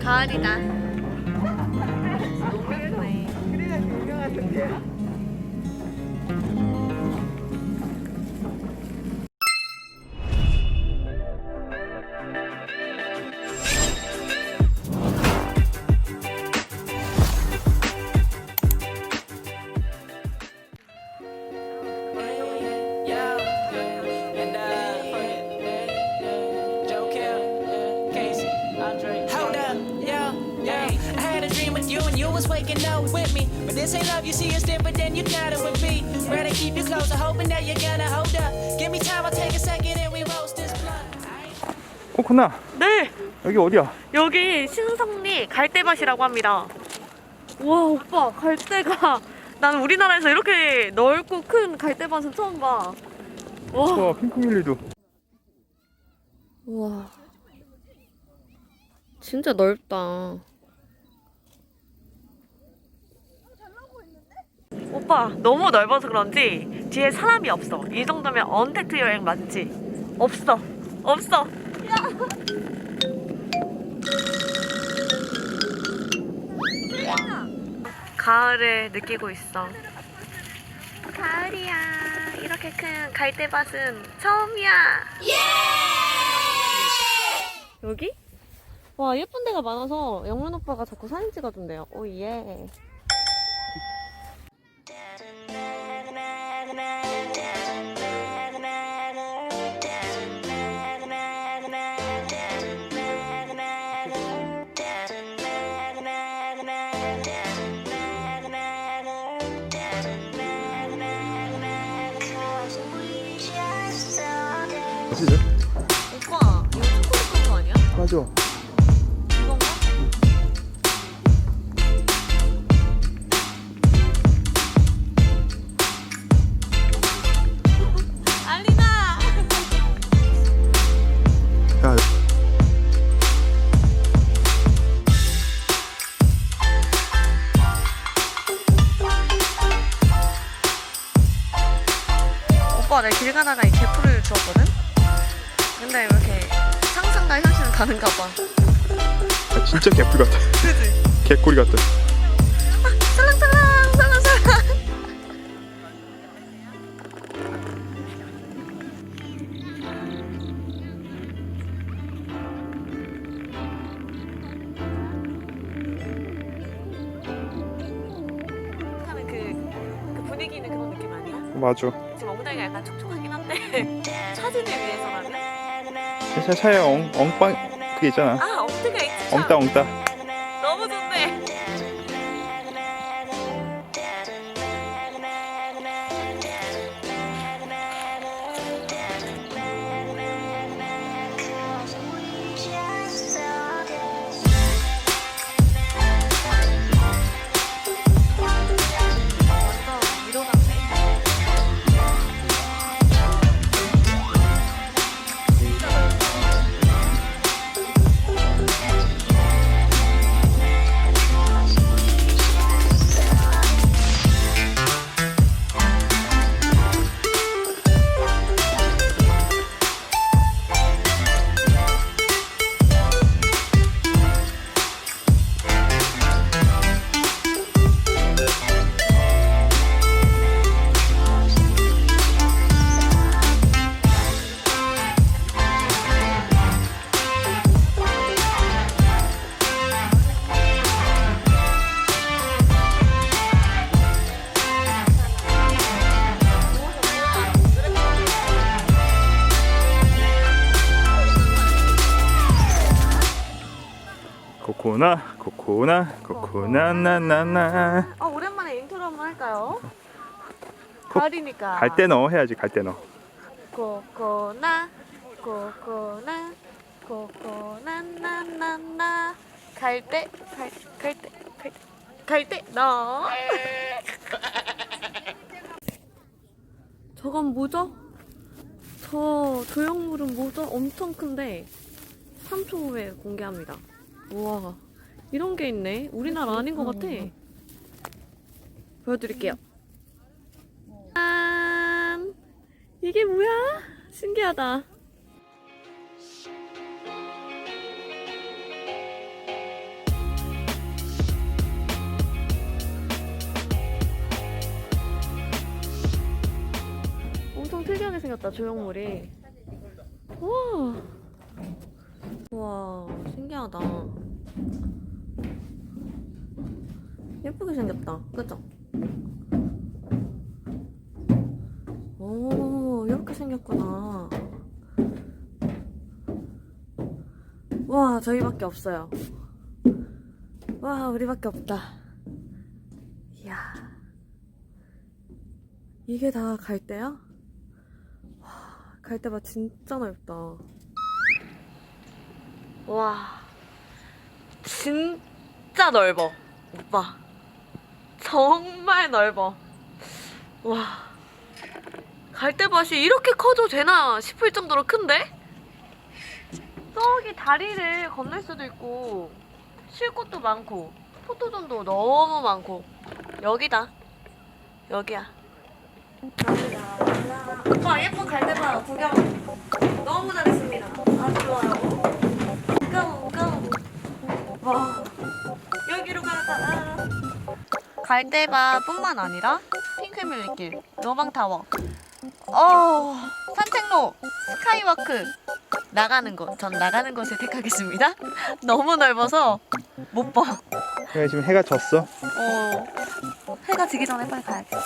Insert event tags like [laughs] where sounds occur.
가을이다. 너무 예쁘네. 그래야 유명하던데요? Was waking up with me. But this ain't love, you see it's different than you got it with me. Rather keep you closer, hoping that you're gonna hold up. Give me time, I'll take a second and we roast this blunt. 코코나 네, 여기 어디야? 여기 신성리 갈대밭이라고 합니다. 와, 오빠, 갈대가. 난 우리나라에서 이렇게 넓고 큰 갈대밭은 처음 봐. 와. 와 핑크뮬리도 우와. 진짜 넓다. 오빠, 너무 넓어서 그런지 뒤에 사람이 없어. 이 정도면 언택트 여행 맞지? 없어. 없어. 가을을 느끼고 있어. 가을이야. 이렇게 큰 갈대밭은 처음이야. 여기? 와 예쁜 데가 많아서 영문 오빠가 자꾸 사진 찍어준대요. 오 예. 어디죠? 오빠 이거 초콜릿 거 아니야? 맞아 이건가? [laughs] 알리나! 야 오빠 내가 길 가다가 이 개뿔을 주웠거든? 근데 왜 이렇게 상상과 현실은 다른가 봐. 아, 진짜 개뿔 같아 그지? 개꼬리 같아 살랑살랑 살랑살랑. 하는 그, 그 분위기는 그런 느낌 아니야? 맞아 지금 엉덩이가 약간 촉촉하긴 한데 [laughs] 사진을 위해서라면? 차, 차에 엉, 엉빵 그게 있잖아 아 엉덩이가 있지 참. 엉따 엉따 코코나 코코나 코코나 나나나 아 오랜만에 인트로 한번 할까요? 코- 가을이니까 갈 때 넣어 해야지 갈 때 넣어 코코나 코코나 코코나 나나나 갈대 갈갈대 갈대 너 저건 뭐죠? 저 조형물은 뭐죠? 엄청 큰데 3초 후에 공개합니다. 우와 이런 게 있네. 우리나라 아닌 것 같아. 보여드릴게요. 짠! 이게 뭐야? 신기하다. 엄청 특이하게 생겼다, 조형물이. 우와! 우와, 신기하다. 예쁘게 생겼다. 그죠? 오 이렇게 생겼구나. 와 저희밖에 없어요. 와 우리밖에 없다. 이야. 이게 다 갈대야? 와, 갈대밭 진짜 넓다. 와, 진짜 넓어. 오빠. 정말 넓어. 와. 갈대밭이 이렇게 커도 되나 싶을 정도로 큰데? 저기 다리를 건널 수도 있고, 쉴 곳도 많고, 포토존도 너무 많고, 여기다. 여기야. 오빠 예쁜 갈대밭 구경 너무 잘했습니다. 아주 좋아요. 갈대밭뿐만 아니라 핑크뮬리길, 로방타워, 어 산책로, 스카이워크 나가는 곳. 전 나가는 곳을 택하겠습니다. [laughs] 너무 넓어서 못 봐. 그래 지금 해가 졌어. 어 해가 지기 전에 빨리 가야겠어.